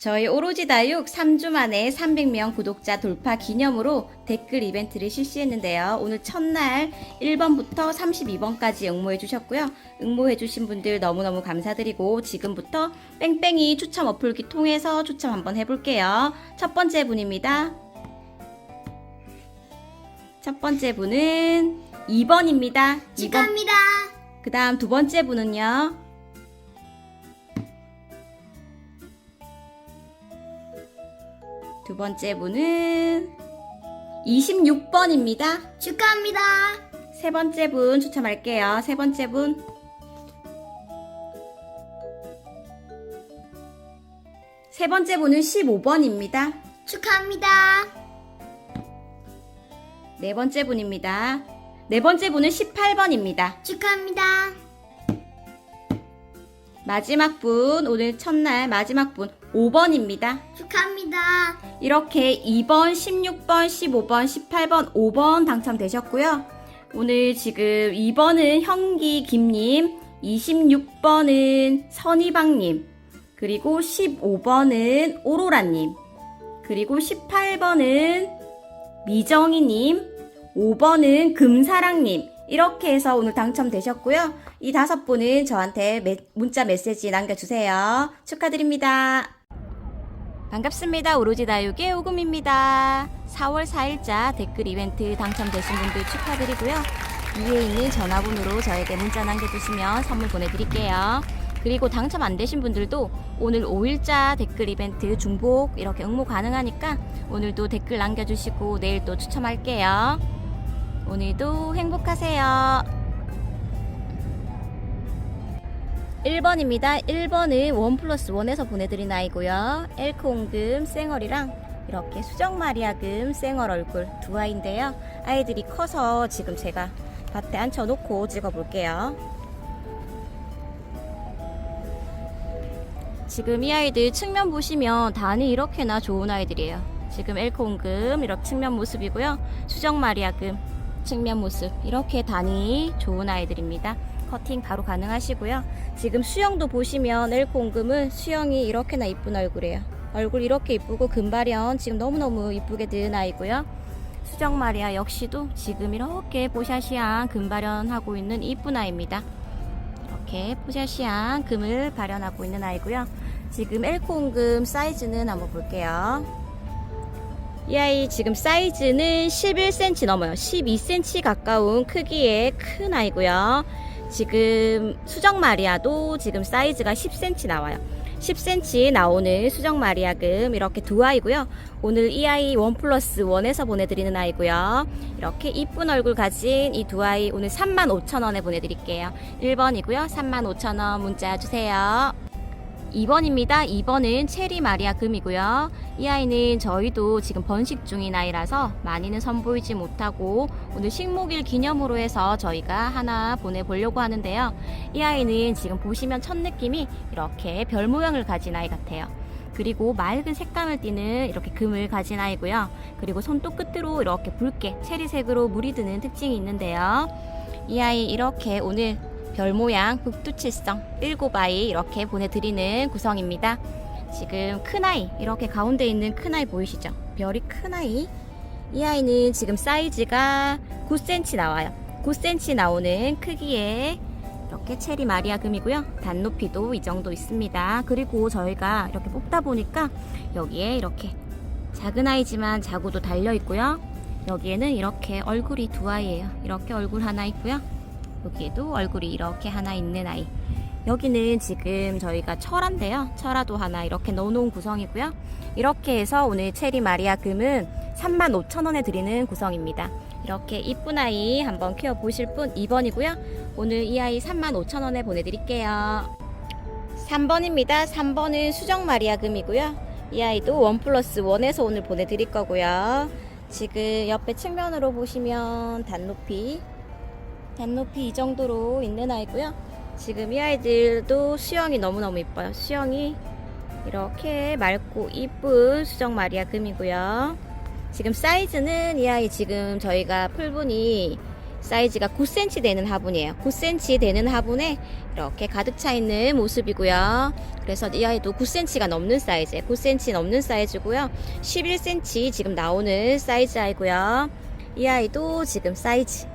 저희 오로지 다육 3주 만에 300명 구독자 돌파 기념으로 댓글 이벤트를 실시했는데요. 오늘 첫날 1번부터 32번까지 응모해 주셨고요. 응모해 주신 분들 너무너무 감사드리고 지금부터 뺑뺑이 추첨 어플기 통해서 추첨 한번 해볼게요. 첫 번째 분입니다. 첫 번째 분은 2번입니다. 2번. 축하합니다. 그 다음 두 번째 분은요. 두 번째 분은 26번입니다. 축하합니다. 세 번째 분 추첨할게요. 세 번째 분. 세 번째 분은 15번입니다. 축하합니다. 네 번째 분입니다. 네 번째 분은 18번입니다. 축하합니다. 마지막 분, 오늘 첫날 마지막 분 5번입니다. 축하합니다. 이렇게 2번, 16번, 15번, 18번, 5번 당첨되셨고요. 오늘 지금 2번은 현기 김님, 26번은 선희방님, 그리고 15번은 오로라님, 그리고 18번은 미정희님, 5번은 금사랑님, 이렇게 해서 오늘 당첨되셨고요. 이 다섯 분은 저한테 메- 문자 메시지 남겨주세요. 축하드립니다. 반갑습니다. 오로지 다육의 오금입니다. 4월 4일자 댓글 이벤트 당첨되신 분들 축하드리고요. 위에 있는 전화번호로 저에게 문자 남겨주시면 선물 보내드릴게요. 그리고 당첨 안 되신 분들도 오늘 5일자 댓글 이벤트 중복 이렇게 응모 가능하니까 오늘도 댓글 남겨주시고 내일 또 추첨할게요. 오늘도 행복하세요. 1번입니다. 1번은 원 플러스 원에서 보내드린 아이고요. 엘크온금 쌩얼이랑 이렇게 수정마리아금 쌩얼 얼굴 두 아이인데요. 아이들이 커서 지금 제가 밭에 앉혀놓고 찍어볼게요. 지금 이 아이들 측면 보시면 단이 이렇게나 좋은 아이들이에요. 지금 엘크온금 이렇게 측면 모습이고요. 수정마리아금 측면 모습 이렇게 단이 좋은 아이들입니다. 커팅 바로 가능하시고요. 지금 수영도 보시면 엘콩금은 수영이 이렇게나 이쁜 얼굴이에요. 얼굴 이렇게 이쁘고 금발현 지금 너무너무 이쁘게 든 아이고요. 수정 마리아 역시도 지금 이렇게 보샤시한 금 발현하고 있는 이쁜 아이입니다. 이렇게 포샤시한 금을 발현하고 있는 아이고요. 지금 엘콩금 사이즈는 한번 볼게요. 이 아이 지금 사이즈는 11cm 넘어요. 12cm 가까운 크기의 큰 아이고요. 지금 수정 마리아도 지금 사이즈가 10cm 나와요. 10cm 나오는 수정 마리아금 이렇게 두 아이고요. 오늘 이 아이 원 플러스 원에서 보내드리는 아이고요. 이렇게 이쁜 얼굴 가진 이 두 아이 오늘 35,000원에 보내드릴게요. 1번이고요. 35,000원 문자 주세요. 2번입니다. 2번은 체리 마리아 금이고요. 이 아이는 저희도 지금 번식 중인 아이라서 많이는 선보이지 못하고 오늘 식목일 기념으로 해서 저희가 하나 보내보려고 하는데요. 이 아이는 지금 보시면 첫 느낌이 이렇게 별 모양을 가진 아이 같아요. 그리고 맑은 색감을 띠는 이렇게 금을 가진 아이고요. 그리고 손톱 끝으로 이렇게 붉게 체리색으로 물이 드는 특징이 있는데요. 이 아이 이렇게 오늘 별 모양 북두칠성 일곱 아이 이렇게 보내드리는 구성입니다. 지금 큰 아이 이렇게 가운데 있는 큰 아이 보이시죠? 별이 큰 아이. 이 아이는 지금 사이즈가 9cm 나와요. 9cm 나오는 크기의 이렇게 체리 마리아금이고요. 단 높이도 이 정도 있습니다. 그리고 저희가 이렇게 뽑다 보니까 여기에 이렇게 작은 아이지만 자구도 달려 있고요. 여기에는 이렇게 얼굴이 두 아이예요. 이렇게 얼굴 하나 있고요. 여기에도 얼굴이 이렇게 하나 있는 아이. 여기는 지금 저희가 철화인데요. 철화도 하나 이렇게 넣어놓은 구성이고요. 이렇게 해서 오늘 체리 마리아 금은 35,000원에 드리는 구성입니다. 이렇게 이쁜 아이 한번 키워보실 분 2번이고요. 오늘 이 아이 35,000원에 보내드릴게요. 3번입니다. 3번은 수정 마리아 금이고요. 이 아이도 원 플러스 원에서 오늘 보내드릴 거고요. 지금 옆에 측면으로 보시면 단높이 단높이 이 정도로 있는 아이고요. 지금 이 아이들도 수영이 너무너무 이뻐요. 수영이 이렇게 맑고 이쁜 수정 마리아 금이고요. 지금 사이즈는 이 아이 지금 저희가 풀분이 사이즈가 9cm 되는 화분이에요. 9cm 되는 화분에 이렇게 가득 차 있는 모습이고요. 그래서 이 아이도 9cm가 넘는 사이즈, 9cm 넘는 사이즈고요. 11cm 지금 나오는 사이즈 아이고요. 이 아이도 지금 사이즈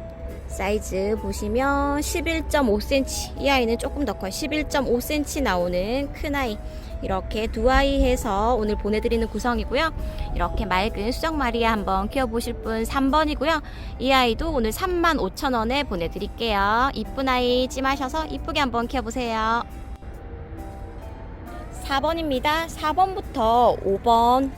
사이즈 보시면 11.5cm 이 아이는 조금 더 커요. 11.5cm 나오는 큰 아이. 이렇게 두 아이 해서 오늘 보내드리는 구성이고요. 이렇게 맑은 수정 마리아 한번 키워보실 분 3번이고요. 이 아이도 오늘 35,000원에 보내드릴게요. 이쁜 아이 찜하셔서 이쁘게 한번 키워보세요. 4번입니다. 4번부터 5번,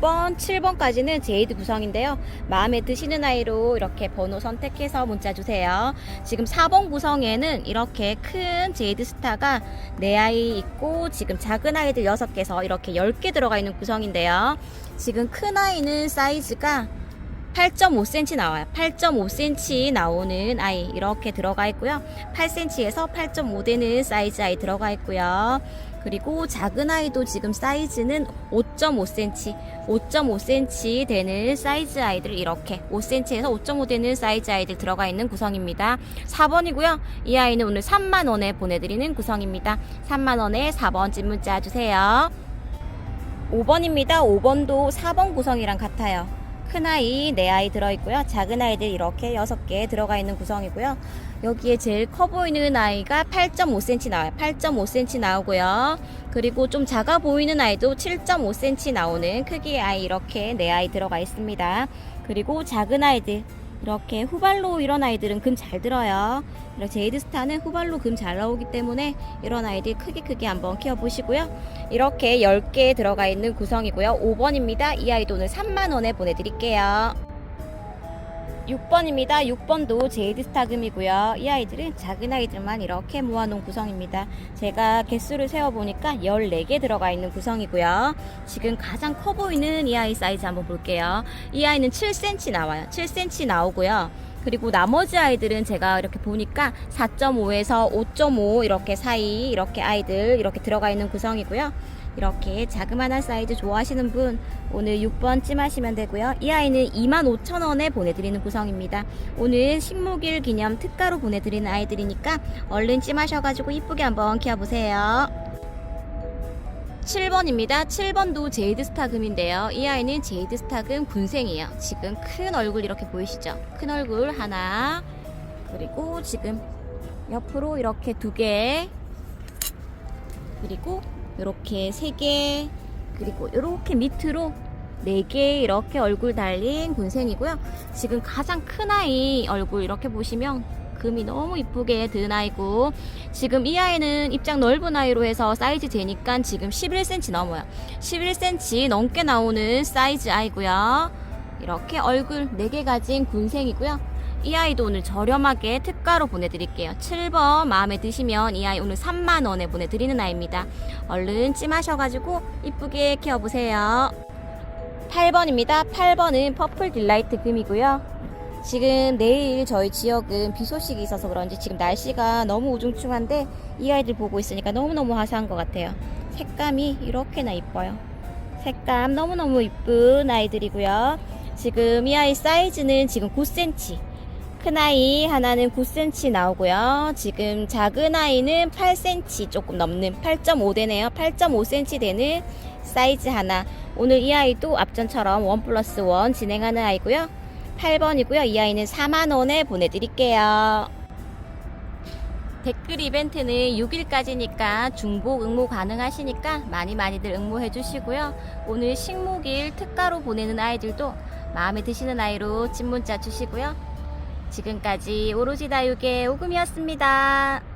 6번, 7번까지는 제이드 구성인데요. 마음에 드시는 아이로 이렇게 번호 선택해서 문자 주세요. 지금 4번 구성에는 이렇게 큰 제이드 스타가 4아이 있고 지금 작은 아이들 6개서 이렇게 10개 들어가 있는 구성인데요. 지금 큰 아이는 사이즈가 8.5cm 나와요. 8.5cm 나오는 아이 이렇게 들어가 있고요. 8cm에서 8.5 되는 사이즈 아이 들어가 있고요. 그리고 작은 아이도 지금 사이즈는 5.5cm, 5.5cm 되는 사이즈 아이들 이렇게 5cm에서 5.5 되는 사이즈 아이들 들어가 있는 구성입니다. 4번이고요. 이 아이는 오늘 3만 원에 보내드리는 구성입니다. 3만 원에 4번 찐 문자 주세요. 5번입니다. 5번도 4번 구성이랑 같아요. 큰 아이, 네 아이 들어있고요. 작은 아이들 이렇게 6개 들어가 있는 구성이고요. 여기에 제일 커 보이는 아이가 8.5cm 나와요. 8.5cm 나오고요. 그리고 좀 작아 보이는 아이도 7.5cm 나오는 크기의 아이 이렇게 네 아이 들어가 있습니다. 그리고 작은 아이들 이렇게 후발로 이런 아이들은 금 잘 들어요. 이렇게 제이드 스타는 후발로 금 잘 나오기 때문에 이런 아이들 크게 크게 한번 키워보시고요. 이렇게 10개 들어가 있는 구성이고요. 5번입니다. 이 아이도 오늘 3만원에 보내드릴게요. 6번입니다. 6번도 제이드 스타금이고요. 이 아이들은 작은 아이들만 이렇게 모아놓은 구성입니다. 제가 개수를 세어보니까 14개 들어가 있는 구성이고요. 지금 가장 커 보이는 이 아이 사이즈 한번 볼게요. 이 아이는 7cm 나와요. 7cm 나오고요. 그리고 나머지 아이들은 제가 이렇게 보니까 4.5에서 5.5 이렇게 사이 이렇게 아이들 이렇게 들어가 있는 구성이고요. 이렇게 자그마한 사이즈 좋아하시는 분 오늘 6번 찜하시면 되고요. 이 아이는 25,000원에 보내드리는 구성입니다. 오늘 식목일 기념 특가로 보내드리는 아이들이니까 얼른 찜하셔가지고 이쁘게 한번 키워보세요. 7번입니다. 7번도 제이드 스타금인데요. 이 아이는 제이드 스타금 군생이에요. 지금 큰 얼굴 이렇게 보이시죠? 큰 얼굴 하나 그리고 지금 옆으로 이렇게 두 개 그리고 이렇게 세 개 그리고 이렇게 밑으로 네개 이렇게 얼굴 달린 군생이고요. 지금 가장 큰 아이 얼굴 이렇게 보시면 금이 너무 이쁘게 든 아이고 지금 이 아이는 입장 넓은 아이로 해서 사이즈 재니까 지금 11cm 넘어요. 11cm 넘게 나오는 사이즈 아이고요. 이렇게 얼굴 4개 가진 군생이고요. 이 아이도 오늘 저렴하게 특가로 보내드릴게요. 7번 마음에 드시면 이 아이 오늘 3만원에 보내드리는 아이입니다. 얼른 찜하셔가지고 이쁘게 키워보세요. 8번입니다. 8번은 퍼플 딜라이트 금이고요. 지금 내일 저희 지역은 비 소식이 있어서 그런지 지금 날씨가 너무 우중충한데 이 아이들 보고 있으니까 너무너무 화사한 것 같아요. 색감이 이렇게나 이뻐요. 색감 너무너무 이쁜 아이들이고요. 지금 이 아이 사이즈는 지금 9cm. 큰 아이 하나는 9cm 나오고요. 지금 작은 아이는 8cm 조금 넘는 8.5 되네요. 8.5cm 되는 사이즈 하나. 오늘 이 아이도 앞전처럼 원 플러스 원 진행하는 아이고요. 8번이고요. 이 아이는 4만원에 보내드릴게요. 댓글 이벤트는 6일까지니까 중복 응모 가능하시니까 많이 많이들 응모해 주시고요. 오늘 식목일 특가로 보내는 아이들도 마음에 드시는 아이로 찐 문자 주시고요. 지금까지 오로지 다육의 오금이었습니다.